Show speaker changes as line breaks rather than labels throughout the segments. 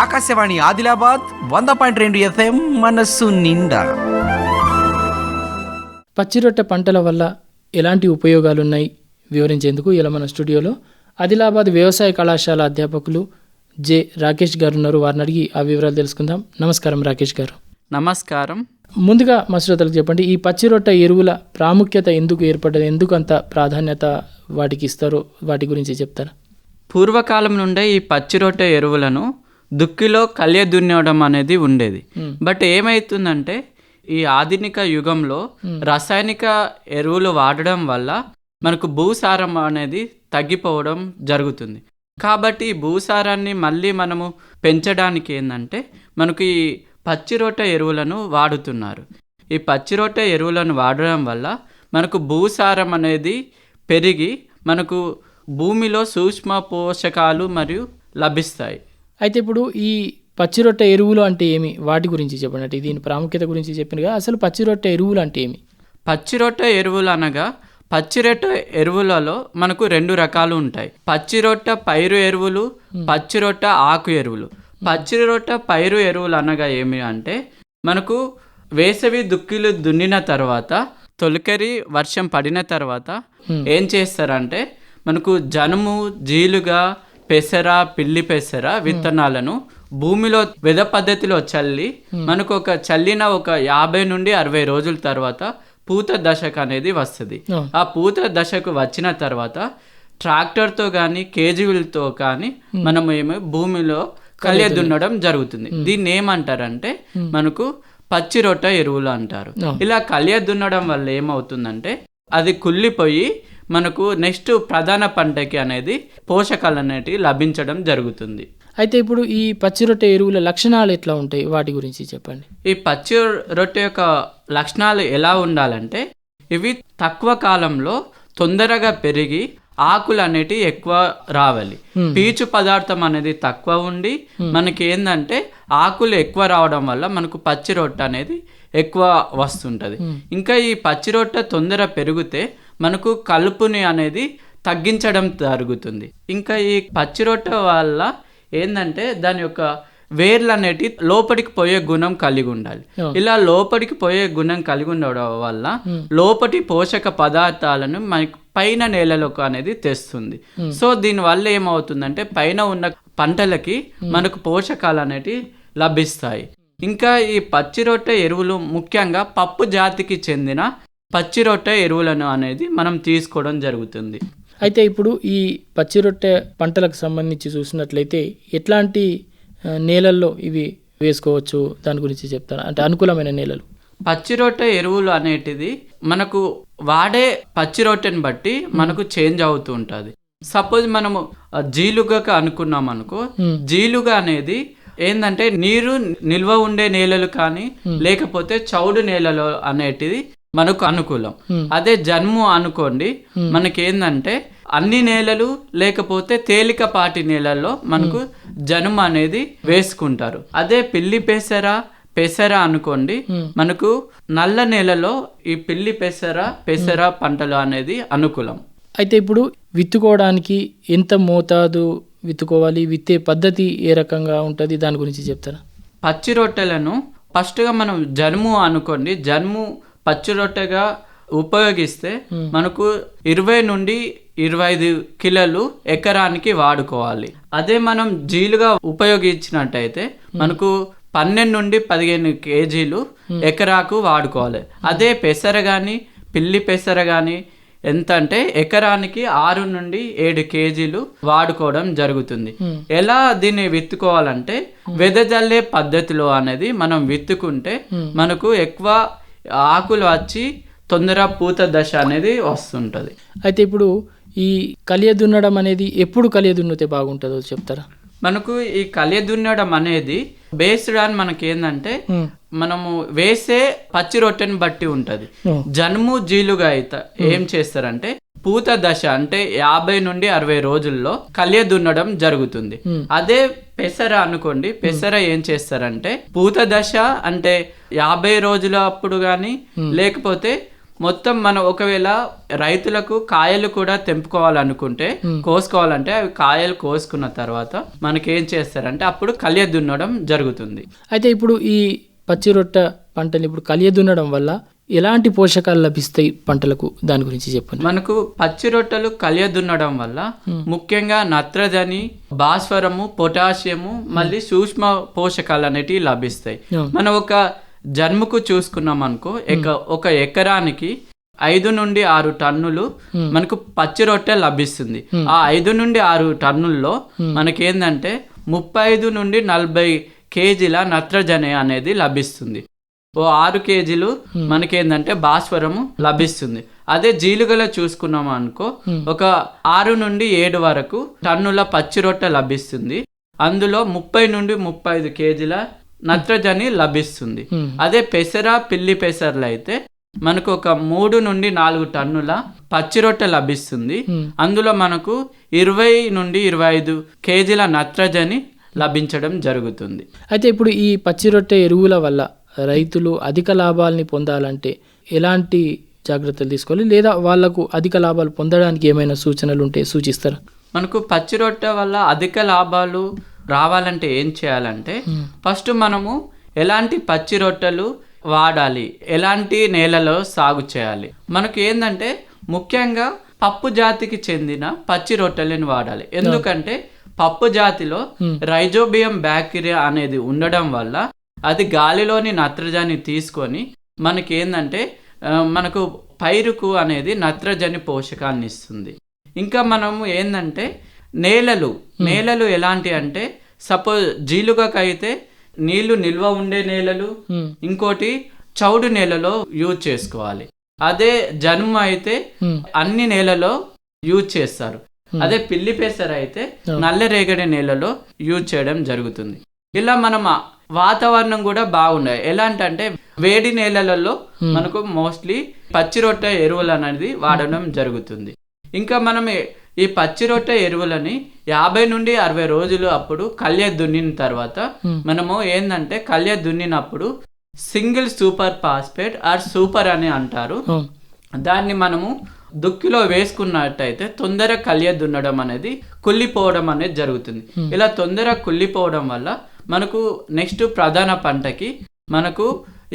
ఆకాశవాణి ఆదిలాబాద్ వంద పాయింట్ రెండు ఎఫ్ఎం మనస్సు నిండా.
పచ్చిరొట్టె పంటల వల్ల ఎలాంటి ఉపయోగాలు ఉన్నాయి వివరించేందుకు ఇలా మన స్టూడియోలో ఆదిలాబాద్ వ్యవసాయ కళాశాల అధ్యాపకులు జె రాకేష్ గారు ఉన్నారు. వారిని అడిగి ఆ వివరాలు తెలుసుకుందాం. నమస్కారం రాకేష్ గారు.
నమస్కారం.
ముందుగా మా శ్రోతలకు చెప్పండి ఈ పచ్చిరొట్టె ఎరువుల ప్రాముఖ్యత ఎందుకు ఏర్పడ్డది? ఎందుకు అంత ప్రాధాన్యత వాటికి ఇస్తారో? వాటి గురించి చెప్తారా?
పూర్వకాలం నుండే ఈ పచ్చిరొట్టె ఎరువులను దుక్కిలో కలియ దున్నడం అనేది ఉండేది. బట్ ఏమవుతుందంటే ఈ ఆధునిక యుగంలో రసాయనిక ఎరువులు వాడడం వల్ల మనకు భూసారం అనేది తగ్గిపోవడం జరుగుతుంది. కాబట్టి భూసారాన్ని మళ్ళీ మనము పెంచడానికి ఏంటంటే మనకు ఈ పచ్చిరొట్టె ఎరువులను వాడుతున్నారు. ఈ పచ్చిరొట్టె ఎరువులను వాడడం వల్ల మనకు భూసారం అనేది పెరిగి మనకు భూమిలో సూక్ష్మ పోషకాలు మరియు లభిస్తాయి.
అయితే ఇప్పుడు ఈ పచ్చిరొట్టె ఎరువులు అంటే ఏమి? వాటి గురించి చెప్పండి. అంటే దీని ప్రాముఖ్యత గురించి చెప్పినగా అసలు పచ్చిరొట్టె ఎరువులు అంటే ఏమి?
పచ్చిరొట్టె ఎరువులు అనగా పచ్చిరొట్టె ఎరువులలో మనకు రెండు రకాలు ఉంటాయి. పచ్చిరొట్టె పైరు ఎరువులు పచ్చిరొట్టె ఆకు ఎరువులు. పచ్చిరొట్టె పైరు ఎరువులు అనగా ఏమి అంటే మనకు వేసవి దుక్కిలు దున్నిన తర్వాత తొలకరి వర్షం పడిన తర్వాత ఏం చేస్తారంటే మనకు జనుము జీలుగా పెసర పిల్లి పెసర విత్తనాలను భూమిలో వెద పద్ధతిలో చల్లి మనకు ఒక చల్లిన ఒక యాభై నుండి అరవై రోజుల తర్వాత పూత దశకు అనేది వస్తుంది. ఆ. పూత దశకు వచ్చిన తర్వాత ట్రాక్టర్తో కానీ కేజీలతో కానీ మనం ఏమో భూమిలో కలియ దున్నడం జరుగుతుంది. దీన్ని ఏమంటారంటే మనకు పచ్చి రొట్టె ఎరువులు అంటారు. ఇలా కలియ దున్నడం వల్ల ఏమవుతుందంటే అది కుళ్ళిపోయి మనకు నెక్స్ట్ ప్రధాన పంటకి అనేది పోషకాలు అనేటివి లభించడం జరుగుతుంది.
అయితే ఇప్పుడు ఈ పచ్చిరొట్టె ఎరువుల లక్షణాలు ఎట్లా ఉంటాయి? వాటి గురించి చెప్పండి.
ఈ పచ్చి రొట్టె యొక్క లక్షణాలు ఎలా ఉండాలంటే ఇవి తక్కువ కాలంలో తొందరగా పెరిగి ఆకులు అనేటివి ఎక్కువ రావాలి. పీచు పదార్థం అనేది తక్కువ ఉండి మనకి ఏంటంటే ఆకులు ఎక్కువ రావడం వల్ల మనకు పచ్చి రొట్టె అనేది ఎక్కువ వస్తుంటది. ఇంకా ఈ పచ్చి రొట్టె తొందర పెరిగితే మనకు కలుపుని అనేది తగ్గించడం జరుగుతుంది. ఇంకా ఈ పచ్చి రొట్టె వల్ల ఏంటంటే దాని యొక్క వేర్లు అనేటి లోపలికి పోయే గుణం కలిగి ఉండాలి. ఇలా లోపలికి పోయే గుణం కలిగి ఉండడం వల్ల లోపటి పోషక పదార్థాలను మనకి పైన నేలలోకి అనేది తెస్తుంది. సో దీని వల్ల ఏమవుతుందంటే పైన ఉన్న పంటలకి మనకు పోషకాలు అనేటివి లభిస్తాయి. ఇంకా ఈ పచ్చి రొట్టె ఎరువులు ముఖ్యంగా పప్పు జాతికి చెందిన పచ్చి రొట్టె ఎరువులను అనేది మనం తీసుకోవడం జరుగుతుంది.
అయితే ఇప్పుడు ఈ పచ్చిరొట్టె పంటలకు సంబంధించి చూసినట్లయితే ఎట్లాంటి నేలల్లో ఇవి వేసుకోవచ్చు? దాని గురించి చెప్తారా? అంటే అనుకూలమైన నేలలు.
పచ్చి రొట్టె ఎరువులు అనేటిది మనకు వాడే పచ్చి రొట్టెని బట్టి మనకు చేంజ్ అవుతూ ఉంటుంది. సపోజ్ మనము ఆ, జీలుగగా అనుకున్నాం అనుకో జీలుగా అనేది ఏంటంటే నీరు నిల్వ ఉండే నేలలు కానీ లేకపోతే చౌడు నేలలు అనేటిది మనకు అనుకూలం. అదే జన్ము అనుకోండి మనకి ఏంటంటే అన్ని నేలలు లేకపోతే తేలికపాటి నేలల్లో మనకు జనుము అనేది వేసుకుంటారు. అదే పిల్లి పెసర పెసర అనుకోండి మనకు నల్ల నేలలో ఈ పిల్లి పెసర పెసర పంటలు అనేది అనుకూలం.
అయితే ఇప్పుడు విత్తుకోవడానికి ఎంత మోతాదు విత్తుకోవాలి విత్తే పద్ధతి ఏ రకంగా ఉంటుంది దాని గురించి చెప్తారా?
పచ్చి రొట్టెలను ఫస్ట్గా మనం జనుము అనుకోండి జనుము పచ్చి రొట్టెగా ఉపయోగిస్తే మనకు ఇరవై నుండి ఇరవై ఐదు కిలోలు ఎకరానికి వాడుకోవాలి. అదే మనం జీలుగా ఉపయోగించినట్టయితే మనకు పన్నెండు నుండి పదిహేను కేజీలు ఎకరాకు వాడుకోవాలి. అదే పెసర కానీ పిల్లి పెసర కానీ ఎంత అంటే ఎకరానికి ఆరు నుండి ఏడు కేజీలు వాడుకోవడం జరుగుతుంది. ఎలా దీన్ని విత్తుకోవాలంటే వెదజల్లే పద్ధతిలో అనేది మనం విత్తుకుంటే మనకు ఎక్కువ ఆకులు వచ్చి తొందర పూత దశ అనేది వస్తుంటది.
అయితే ఇప్పుడు ఈ కలియ దున్నడం అనేది ఎప్పుడు కలియ దున్నితే బాగుంటుందో చెప్తారా?
మనకు ఈ కలియ దున్నడం అనేది బేస్డ్ ఆన్ మనకి ఏంటంటే మనము వేసే పచ్చి రొట్టెని బట్టి ఉంటది. జనుము జీలుగా అయితే ఏం చేస్తారంటే పూత దశ అంటే యాభై నుండి అరవై రోజుల్లో కలియ దున్నడం జరుగుతుంది అదే పెసర అనుకోండి పెసర ఏం చేస్తారంటే పూత దశ అంటే యాభై రోజుల అప్పుడు కానీ లేకపోతే మొత్తం మనం ఒకవేళ రైతులకు కాయలు కూడా తెంపుకోవాలనుకుంటే కోసుకోవాలంటే అవి కాయలు కోసుకున్న తర్వాత మనకి చేస్తారంటే అప్పుడు కలియ దున్నడం జరుగుతుంది.
అయితే ఇప్పుడు ఈ పచ్చి రొట్ట పంటని ఇప్పుడు కలియ దున్నడం వల్ల ఎలాంటి పోషకాలు లభిస్తాయి పంటలకు? దాని గురించి చెప్పండి.
మనకు పచ్చి రొట్టెలు కలియ దున్నడం వల్ల ముఖ్యంగా నత్రజని భాస్వరము పొటాషియము మళ్ళీ సూక్ష్మ పోషకాలు అనేటివి లభిస్తాయి. మనం ఒక జన్ముకు చూసుకున్నాం అనుకో ఒక ఎకరానికి ఐదు నుండి ఆరు టన్నులు మనకు పచ్చి రొట్టె లభిస్తుంది. ఆ ఐదు నుండి ఆరు టన్నుల్లో మనకేందంటే ముప్పై ఐదు నుండి నలభై కేజీల నత్రజని అనేది లభిస్తుంది. ఓ ఆరు కేజీలు మనకేందంటే భాస్వరము లభిస్తుంది. అదే జీలుగలో చూసుకున్నాం అనుకో ఒక ఆరు నుండి ఏడు వరకు టన్నుల పచ్చి రొట్టె లభిస్తుంది. అందులో ముప్పై నుండి ముప్పై ఐదు కేజీల నత్రజని లభిస్తుంది. అదే పెసర పిల్లి పెసర్లు అయితే మనకు ఒక మూడు నుండి నాలుగు టన్నుల పచ్చి రొట్టె లభిస్తుంది. అందులో మనకు ఇరవై నుండి ఇరవై ఐదు కేజీల నత్రజని లభించడం జరుగుతుంది.
అయితే ఇప్పుడు ఈ పచ్చి రొట్టె ఎరువుల వల్ల రైతులు అధిక లాభాలని పొందాలంటే ఎలాంటి జాగ్రత్తలు తీసుకోవాలి? లేదా వాళ్ళకు అధిక లాభాలు పొందడానికి ఏమైనా సూచనలు ఉంటే సూచిస్తారా?
మనకు పచ్చి రొట్టె వల్ల అధిక లాభాలు రావాలంటే ఏం చేయాలంటే ఫస్ట్ మనము ఎలాంటి పచ్చి రొట్టెలు వాడాలి? ఎలాంటి నేలలో సాగు చేయాలి? మనకు ఏంటంటే ముఖ్యంగా పప్పు జాతికి చెందిన పచ్చి రొట్టెలను వాడాలి. ఎందుకంటే పప్పు జాతిలో రైజోబియం బ్యాక్టీరియా అనేది ఉండడం వల్ల అది గాలిలోని నత్రజని తీసుకొని మనకి ఏంటంటే మనకు పైరుకు అనేది నత్రజని పోషకాన్ని ఇస్తుంది. ఇంకా మనము ఏంటంటే నేలలు. నేలలు ఎలాంటి అంటే సపోజ్ జీలుగకైతే నీళ్ళు నిల్వ ఉండే నేలలు. ఇంకోటి చౌడు నేలలో యూజ్ చేసుకోవాలి. అదే జన్మ అయితే. అన్ని నేలలో యూజ్ చేస్తారు. అదే పిల్లి పెసర అయితే నల్లరేగడి నేలలో యూజ్ చేయడం జరుగుతుంది. ఇలా మనం వాతావరణం కూడా బాగుండాలి. ఎలాంటి అంటే వేడి నేలలలో మనకు మోస్ట్లీ పచ్చి రొట్టె ఎరువులు అనేది వాడడం జరుగుతుంది. ఇంకా మనం ఈ పచ్చి రొట్టె ఎరువులని యాభై నుండి అరవై రోజులు అప్పుడు కళ్య దున్నిన తర్వాత మనము ఏంటంటే కళ్య దున్నినప్పుడు single super phosphate or super అని అంటారు. దాన్ని మనము దుక్కిలో వేసుకున్నట్టయితే తొందర కలియ దున్నడం అనేది కుళ్ళిపోవడం అనేది జరుగుతుంది. ఇలా తొందర కుళ్ళిపోవడం వల్ల మనకు నెక్స్ట్ ప్రధాన పంటకి మనకు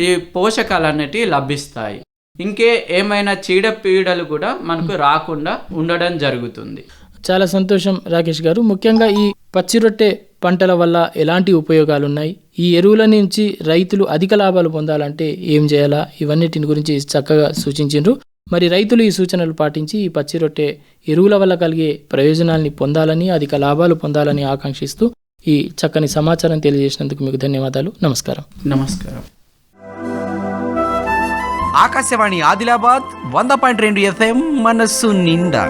ఈ పోషకాలు అనేటివి లభిస్తాయి. ఇంకే ఏమైనా చీడపీడలు కూడా మనకు రాకుండా ఉండడం జరుగుతుంది.
చాలా సంతోషం రాకేష్ గారు. ముఖ్యంగా ఈ పచ్చి రొట్టె పంటల వల్ల ఎలాంటి ఉపయోగాలు ఉన్నాయి ఈ ఎరువుల నుంచి రైతులు అధిక లాభాలు పొందాలంటే ఏం చేయాలా? ఇవన్నిటిని గురించి చక్కగా సూచించిండ్రు. మరి రైతులు ఈ సూచనలు పాటించి ఈ పచ్చి రొట్టె ఎరువుల వల్ల కలిగే ప్రయోజనాల్ని పొందాలని అధిక లాభాలు పొందాలని ఆకాంక్షిస్తూ ఈ చక్కని సమాచారం తెలియజేసినందుకు మీకు ధన్యవాదాలు. నమస్కారం.
నమస్కారం.
ఆకాశవాణి ఆదిలాబాద్ వంద పాయింట్ రెండు ఎఫ్ఎం మనస్సు నిండా.